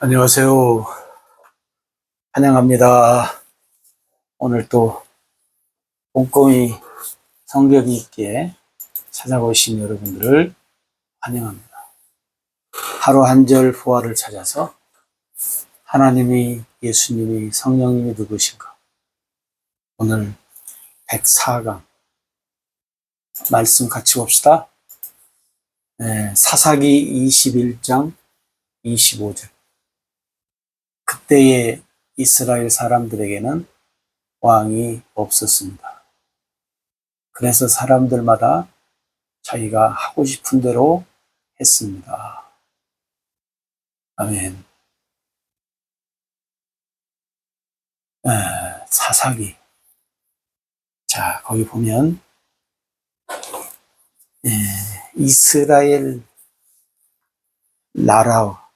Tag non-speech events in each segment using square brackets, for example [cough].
안녕하세요. 환영합니다. 오늘 또 꼼꼼히 성격 있게 찾아오신 여러분들을 환영합니다. 하루 한 절 부활을 찾아서 하나님이, 예수님이, 성령님이 누구신가? 오늘 104강 말씀 같이 봅시다. 네, 사사기 21장 25절. 그때의 이스라엘 사람들에게는 왕이 없었습니다. 그래서 사람들마다 자기가 하고 싶은 대로 했습니다. 아멘. 에, 사사기. 자, 거기 보면, 에, 이스라엘 나라,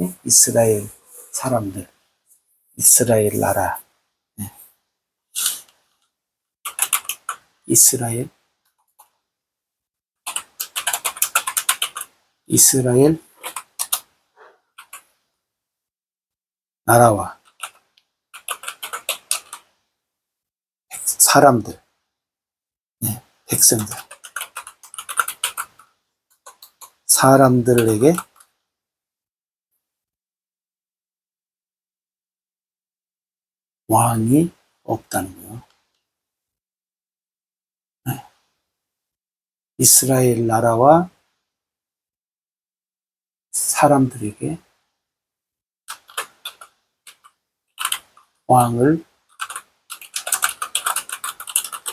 에? 이스라엘 사람들, 이스라엘 나라, 네. 이스라엘, 이스라엘? 나라와 백- 사람들, 네, 백성들, 사람들에게 왕이 없다는 거예요. 네. 이스라엘 나라와 사람들에게 왕을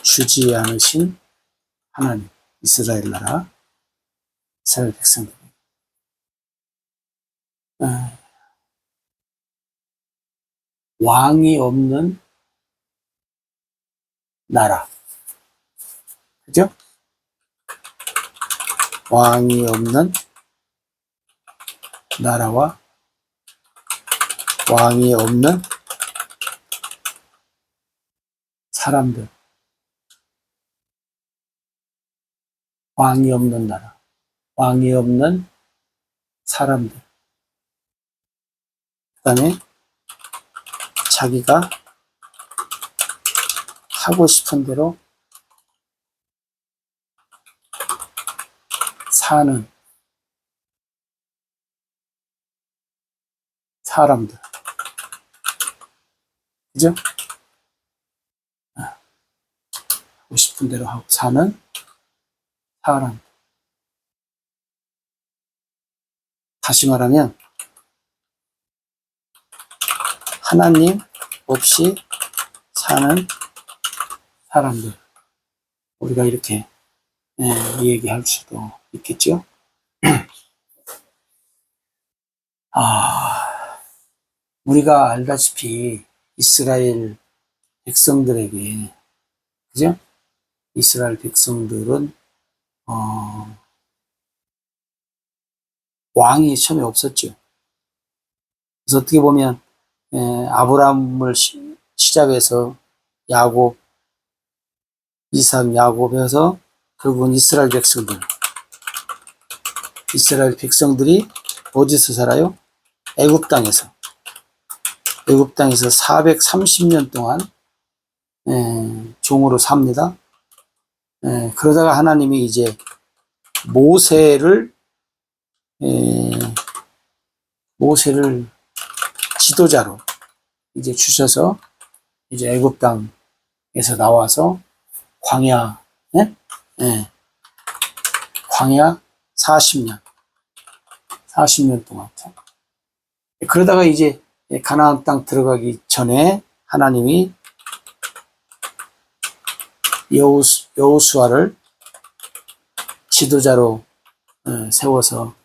주지 않으신 하나님, 이스라엘 나라, 이스라엘 백성들에게. 아, 왕이 없는 나라. 그죠? 왕이 없는 나라와 왕이 없는 사람들. 왕이 없는 나라. 왕이 없는 사람들. 그 다음에 자기가 하고 싶은 대로 사는 사람들. 그죠? 아, 하고 싶은 대로 하고 사는 사람. 다시 말하면, 하나님 없이 사는 사람들. 우리가 이렇게 예, 얘기할 수도 있겠죠. [clears throat] 아, 우리가 알다시피 이스라엘 백성들에게, 그죠? 이스라엘 백성들은, 어, 왕이 처음에 없었죠. 그래서 어떻게 보면, 예, 아브라함을 시, 시작해서 야곱, 이삭, 야곱에서 결국은 이스라엘 백성들, 이스라엘 백성들이 어디서 살아요? 애굽 땅에서. 애굽 땅에서 430년 동안 에, 종으로 삽니다. 에, 그러다가 하나님이 이제 모세를 에, 모세를 지도자로 이제 주셔서 이제 애굽 땅에서 나와서 광야 예? 예. 광야 40년 40년 동안 그러다가 이제 가나안 땅 들어가기 전에 하나님이 여호수, 여호수아를 지도자로 어, 세워서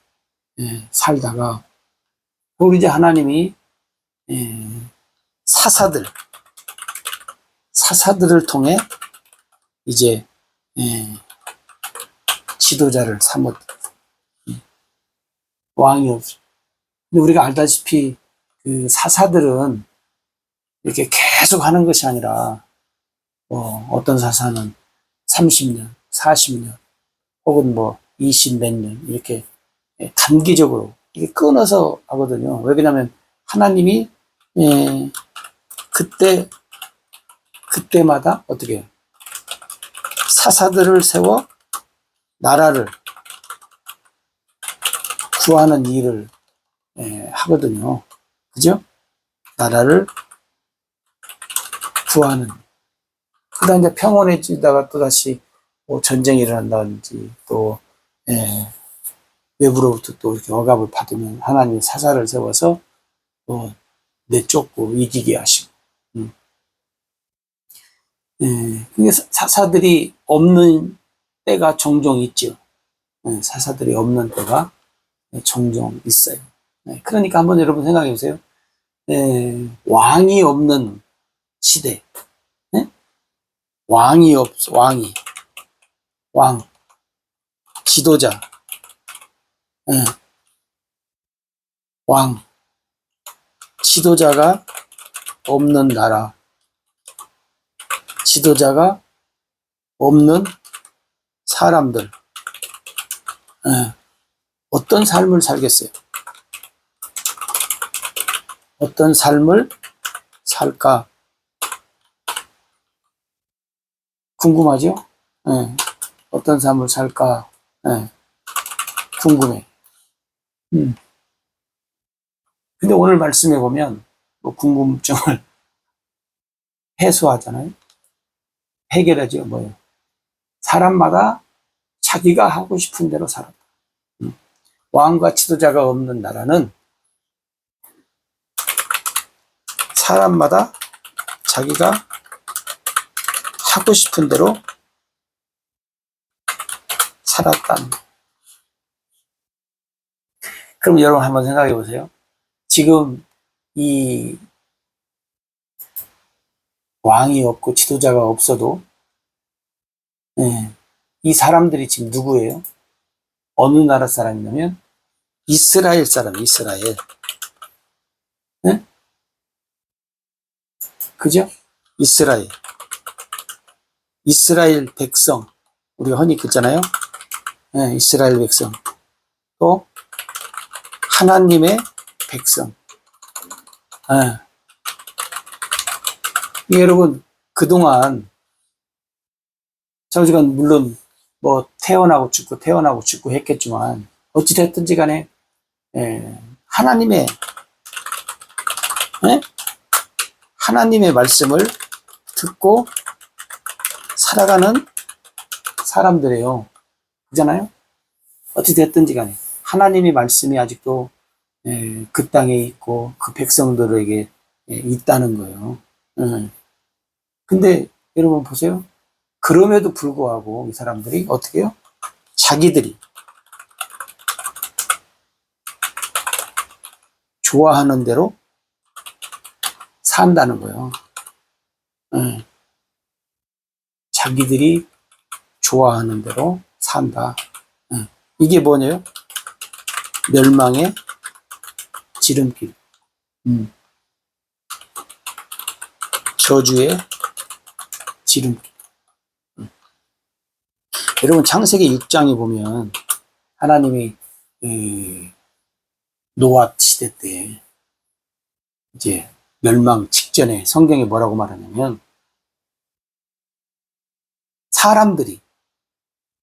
예, 살다가 그리고 이제 하나님이 예, 사사들 사사들을 통해 이제 예, 지도자를 삼았 왕이 없어. 근데 우리가 알다시피 그 사사들은 이렇게 계속 하는 것이 아니라 뭐 어떤 사사는 30년, 40년 혹은 뭐 20 몇 년 이렇게 단기적으로 이게 끊어서 하거든요. 왜 그러냐면 하나님이 예, 그때 그때마다 어떻게? 사사들을 세워 나라를 구하는 일을 예, 하거든요. 그죠? 나라를 구하는. 그다음 이제 평온해지다가 또 다시 뭐 전쟁이 일어난다든지 또 예, 외부로부터 또 이렇게 억압을 받으면 하나님이 사사를 세워서 또 내쫓고 이기게 하시고. 음. 예, 그게 사- 사사들이 없는 때가 종종 있죠. 예, 사사들이 없는 때가 종종 있어요. 예, 그러니까 한번 여러분 생각해 보세요. 예, 왕이 없는 시대. 예? 왕이 없어, 왕이. 왕. 지도자. 예. 왕. 지도자가 없는 나라. 지도자가 없는 사람들. 예. 어떤 삶을 살겠어요? 어떤 삶을 살까? 궁금하죠? 예. 어떤 삶을 살까? 예. 궁금해. 음. 근데 오늘 말씀해 보면 뭐 궁금증을 [laughs] 해소하잖아요. 해결하죠. 뭐예요? 사람마다 자기가 하고 싶은 대로 살았다. 음. 왕과 지도자가 없는 나라는 사람마다 자기가 하고 싶은 대로 살았다는 거. 그럼 여러분 한번 생각해 보세요. 지금 이 왕이 없고 지도자가 없어도 예, 이 사람들이 지금 누구예요? 어느 나라 사람이냐면 이스라엘 사람, 이스라엘. 예? 그죠? 이스라엘. 이스라엘 백성. 우리가 흔히 긋잖아요. 예, 이스라엘 백성. 또 하나님의 백성. 예. 이게 여러분 그동안 정시간 물론 뭐 태어나고 죽고 태어나고 죽고 했겠지만 어찌 됐든지 간에 예, 하나님의 예? 하나님의 말씀을 듣고 살아가는 사람들이에요. 그잖아요? 어찌 됐든지 간에 하나님의 말씀이 아직도 예, 그 땅에 있고 그 백성들에게 예, 있다는 거예요. 예. 근데 여러분 보세요. 그럼에도 불구하고 이 사람들이 어떻게 해요? 자기들이 좋아하는 대로 산다는 거예요. 예. 자기들이 좋아하는 대로 산다. 예. 이게 뭐냐요? 멸망의 지름길. 음. 저주의 지름길. 음. 여러분 창세기 6장에 보면 하나님이 그 노아 시대 때 이제 멸망 직전에 성경에 뭐라고 말하냐면 사람들이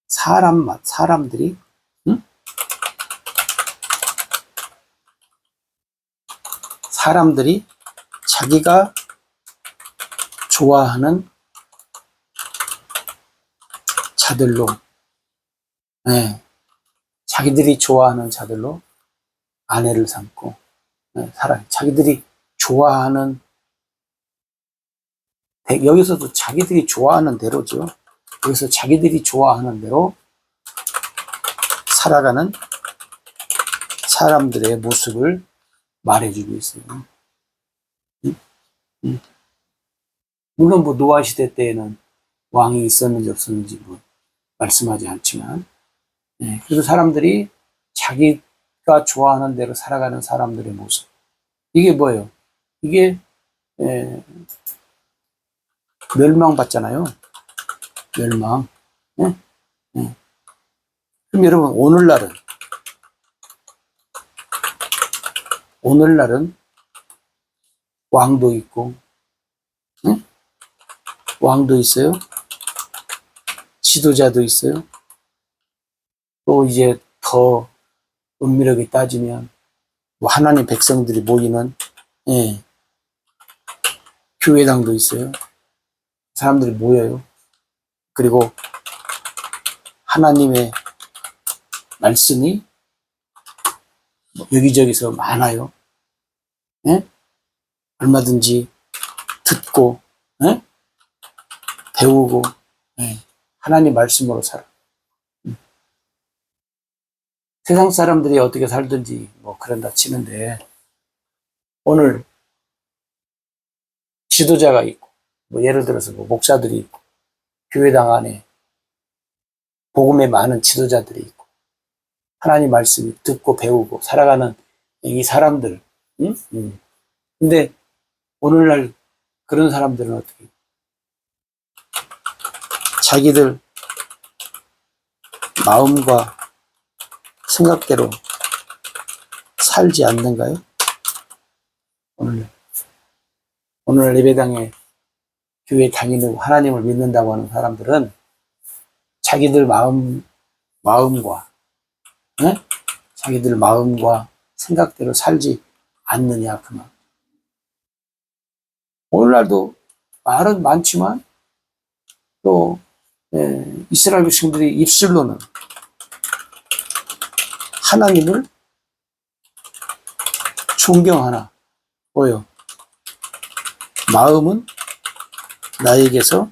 사람 사람들이 사람들이 자기가 좋아하는 자들로 네, 자기들이 좋아하는 자들로 아내를 삼고 네, 살아 자기들이 좋아하는 대- 여기서도 자기들이 좋아하는 대로죠. 여기서 자기들이 좋아하는 대로 살아가는 사람들의 모습을 말해주고 있어요. 물론 뭐 노아 시대 때에는 왕이 있었는지 없었는지 뭐 말씀하지 않지만, 예, 그래도 사람들이 자기가 좋아하는 대로 살아가는 사람들의 모습. 이게 뭐예요? 이게 예, 멸망받잖아요. 멸망. 예? 예. 그럼 여러분 오늘날은 오늘날은 왕도 있고, 응? 왕도 있어요. 지도자도 있어요. 또 이제 더 은밀하게 따지면 뭐 하나님 백성들이 모이는 예, 교회당도 있어요. 사람들이 모여요. 그리고 하나님의 말씀이 뭐 여기저기서 많아요. 예? 얼마든지 듣고 예? 배우고 예. 하나님 말씀으로 살아. 음. 세상 사람들이 어떻게 살든지 뭐 그런다 치는데 오늘 지도자가 있고 뭐 예를 들어서 뭐 목사들이 있고 교회당 안에 복음에 많은 지도자들이 있고 하나님 말씀을 듣고 배우고 살아가는 이 사람들 응? 응. 근데 오늘날 그런 사람들은 어떻게? 자기들 마음과 생각대로 살지 않는가요? 오늘 오늘 예배당에 교회 다니는 하나님을 믿는다고 하는 사람들은 자기들 마음 마음과 예? 자기들 마음과 생각대로 살지 않느냐 그 말. 오늘날도 말은 많지만 또 예, 이스라엘 백성들이 입술로는 하나님을 존경하나 뭐요? 마음은 나에게서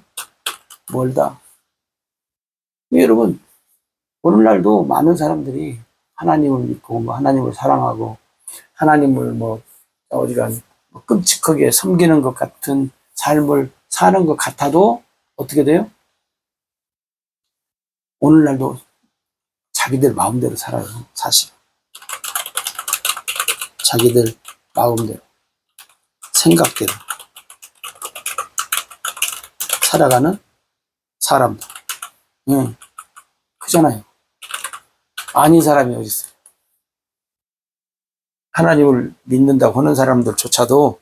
멀다. 여러분 오늘날도 많은 사람들이 하나님을 믿고 뭐 하나님을 사랑하고 하나님을 뭐 어디간 뭐 끔찍하게 섬기는 것 같은 삶을 사는 것 같아도 어떻게 돼요? 오늘날도 자기들 마음대로 살아요, 사실. 자기들 마음대로, 생각대로 살아가는 사람들. 응, 그잖아요. 아닌 사람이 어디 있어요? 하나님을 믿는다고 하는 사람들조차도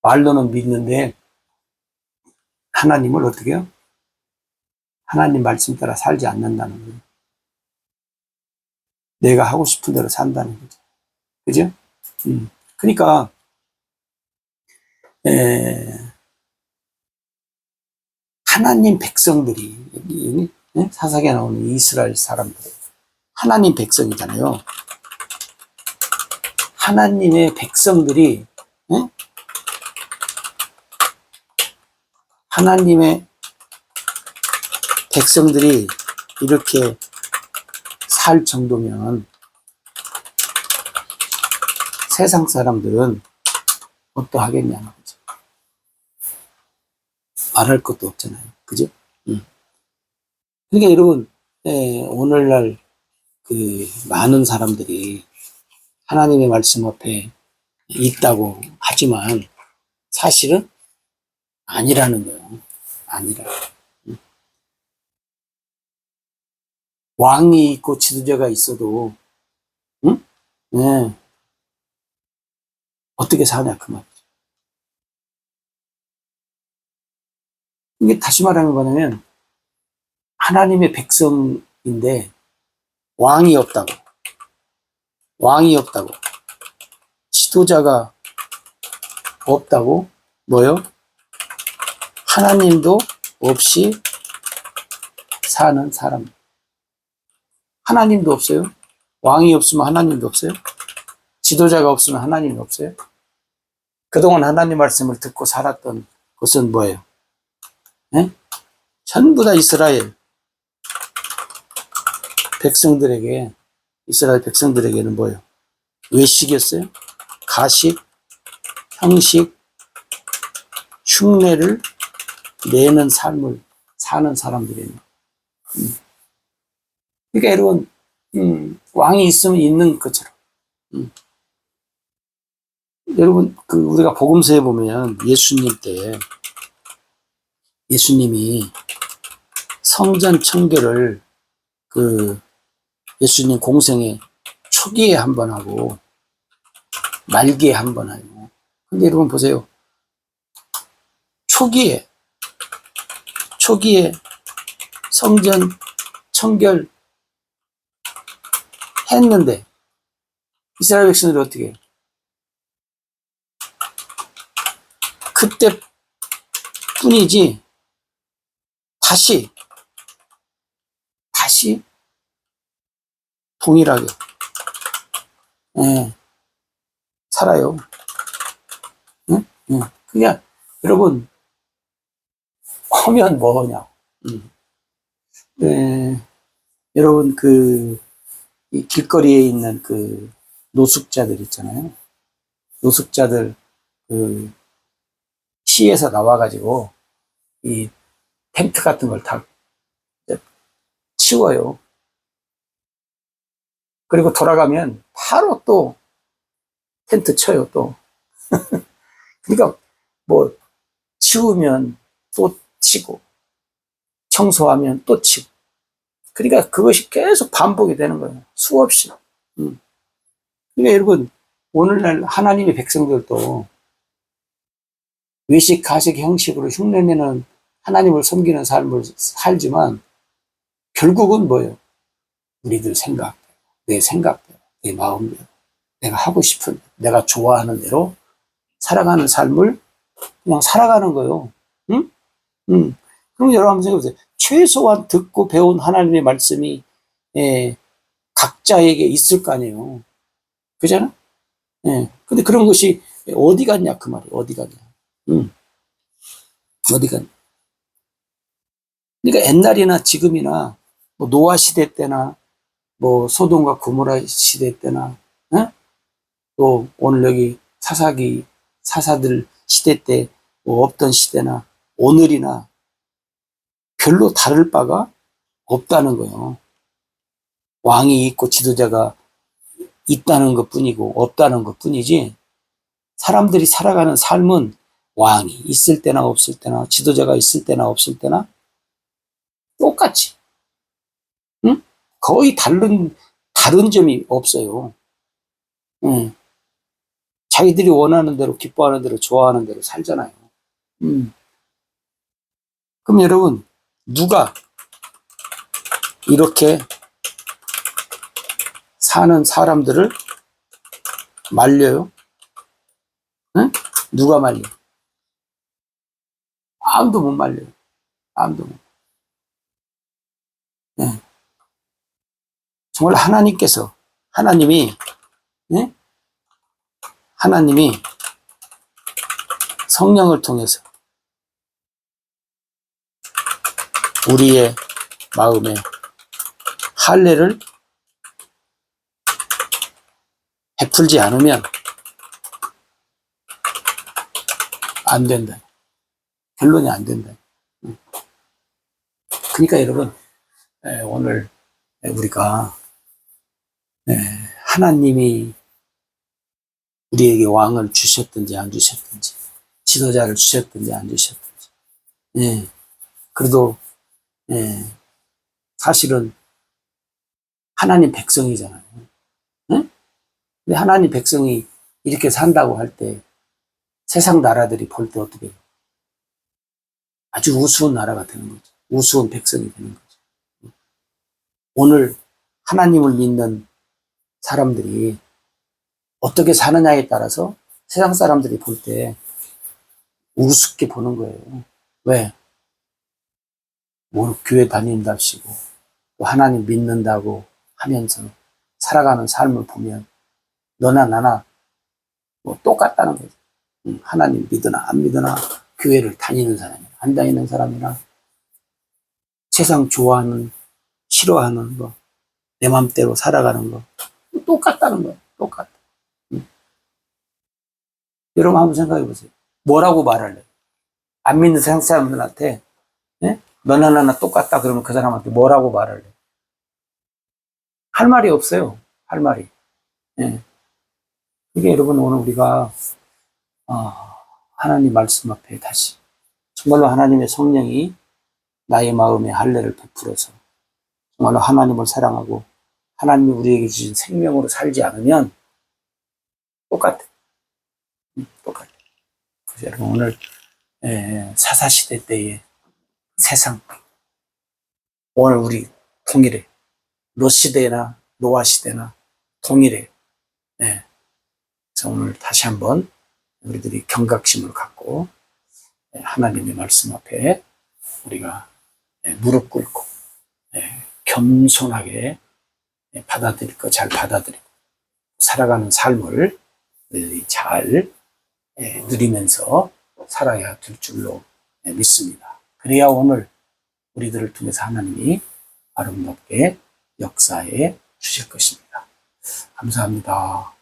말로는 믿는데 하나님을 어떻게 해요? 하나님 말씀 따라 살지 않는다는 거예요. 내가 하고 싶은 대로 산다는 거죠. 그죠? 음. 그러니까, 에, 하나님 백성들이? 사사기에 나오는 이스라엘 사람들, 하나님 백성이잖아요. 하나님의 백성들이, 예? 하나님의 백성들이 이렇게 살 정도면 세상 사람들은 어떠하겠냐는 거죠. 말할 것도 없잖아요. 그죠? 음. 그러니까 여러분, 예, 오늘날 그 많은 사람들이 하나님의 말씀 앞에 있다고 하지만 사실은 아니라는 거예요. 아니라. 왕이 있고 지도자가 있어도, 응? 네. 어떻게 사냐, 그 말이죠. 이게 다시 말하는 거냐면, 하나님의 백성인데, 왕이 없다고. 왕이 없다고. 지도자가 없다고. 뭐요? 하나님도 없이 사는 사람. 하나님도 없어요. 왕이 없으면 하나님도 없어요. 지도자가 없으면 하나님도 없어요. 그동안 하나님 말씀을 듣고 살았던 것은 뭐예요? 네? 전부 다 이스라엘 백성들에게, 이스라엘 백성들에게는 뭐예요? 외식이었어요? 가식, 형식, 흉내를 내는 삶을 사는 사람들이에요. 음. 그러니까 여러분, 음, 왕이 있으면 있는 것처럼. 음. 여러분, 그, 우리가 복음서에 보면 예수님 때, 예수님이 성전 청결을 그 예수님 공생의 초기에 한 번 하고, 말기에 한 번 하요. 근데 여러분 보세요. 초기에, 초기에 성전 청결 했는데, 이스라엘 백성들이 어떻게 해요? 그때 뿐이지, 다시, 다시 동일하게, 예, 살아요. 응? 응. 그냥, 여러분, 하면 뭐냐. 음. 예, 여러분, 그, 이 길거리에 있는 그 노숙자들 있잖아요. 노숙자들, 그, 시에서 나와가지고, 이 텐트 같은 걸 다 치워요. 그리고 돌아가면 바로 또 텐트 쳐요, 또. [laughs] 그러니까 뭐 치우면 또 치고 청소하면 또 치고 그러니까 그것이 계속 반복이 되는 거예요. 수없이. 음. 그러니까 여러분 오늘날 하나님의 백성들도 외식 가식 형식으로 흉내내는 하나님을 섬기는 삶을 살지만 결국은 뭐예요? 우리들 생각, 내 생각대로, 내 마음대로, 내가 하고 싶은, 내가 좋아하는 대로 살아가는 삶을 그냥 살아가는 거예요. 응? 응. 그럼 여러분 생각해보세요. 최소한 듣고 배운 하나님의 말씀이, 예, 각자에게 있을 거 아니에요. 그잖아? 예. 근데 그런 것이 어디 갔냐, 그 말이. 어디 갔냐. 응. 어디 갔냐. 그러니까 옛날이나 지금이나, 뭐 노아 시대 때나, 뭐 소돔과 고모라 시대 때나, 예? 또 오늘 여기 사사기, 사사들 시대 때 뭐 없던 시대나 오늘이나 별로 다를 바가 없다는 거예요. 왕이 있고 지도자가 있다는 것 뿐이고 없다는 것 뿐이지 사람들이 살아가는 삶은 왕이 있을 때나 없을 때나 지도자가 있을 때나 없을 때나 똑같이 응? 거의 다른 다른 점이 없어요. 응. 자기들이 원하는 대로 기뻐하는 대로 좋아하는 대로 살잖아요. 음. 그럼 여러분, 누가 이렇게 사는 사람들을 말려요? 응? 누가 말려? 아무도 못 말려요. 아무도 못. 네. 정말 하나님께서, 하나님이, 네? 하나님이 성령을 통해서 우리의 마음에 할례를 베풀지 않으면 안 된다. 결론이 안 된다. 그러니까 여러분 오늘 우리가 하나님이 우리에게 왕을 주셨든지 안 주셨든지 지도자를 주셨든지 안 주셨든지 예. 그래도 예, 사실은 하나님 백성이잖아요. 응? 근데 하나님 백성이 이렇게 산다고 할 때 세상 나라들이 볼 때 어떻게? 아주 우스운 나라가 되는 거죠. 우스운 백성이 되는 거죠. 오늘 하나님을 믿는 사람들이 어떻게 사느냐에 따라서 세상 사람들이 볼 때 우습게 보는 거예요. 왜? 뭐 교회 다닌답시고 또 하나님 믿는다고 하면서 살아가는 삶을 보면 너나 나나 뭐 똑같다는 거죠. 하나님 믿으나 안 믿으나 교회를 다니는 사람이나 안 다니는 사람이나 세상 좋아하는 싫어하는 거 내 맘대로 살아가는 거 똑같다는 거예요. 똑같다. 응. 여러분 한번 생각해 보세요. 뭐라고 말할래? 안 믿는 사람들한테 예? 너나 나나 똑같다 그러면 그 사람한테 뭐라고 해? 할 말이 없어요. 할 말이. 예. 이게 여러분 오늘 우리가 어, 하나님 말씀 앞에 다시 정말로 하나님의 성령이 나의 마음에 할례를 베풀어서 정말로 하나님을 사랑하고 하나님이 우리에게 주신 생명으로 살지 않으면 똑같아. 여러분 오늘 에, 사사시대 때의 세상 오늘 우리 통일해 롯 시대나 노아 시대나 통일해 예. 그래서 오늘 다시 한번 우리들이 경각심을 갖고 예, 하나님의 말씀 앞에 우리가 예, 무릎 꿇고 예, 겸손하게 예, 받아들일 거 잘 받아들이고 살아가는 삶을 잘 예, 누리면서 살아야 될 줄로 예, 믿습니다. 그래야 오늘 우리들을 통해서 하나님이 아름답게 역사해 주실 것입니다. 감사합니다.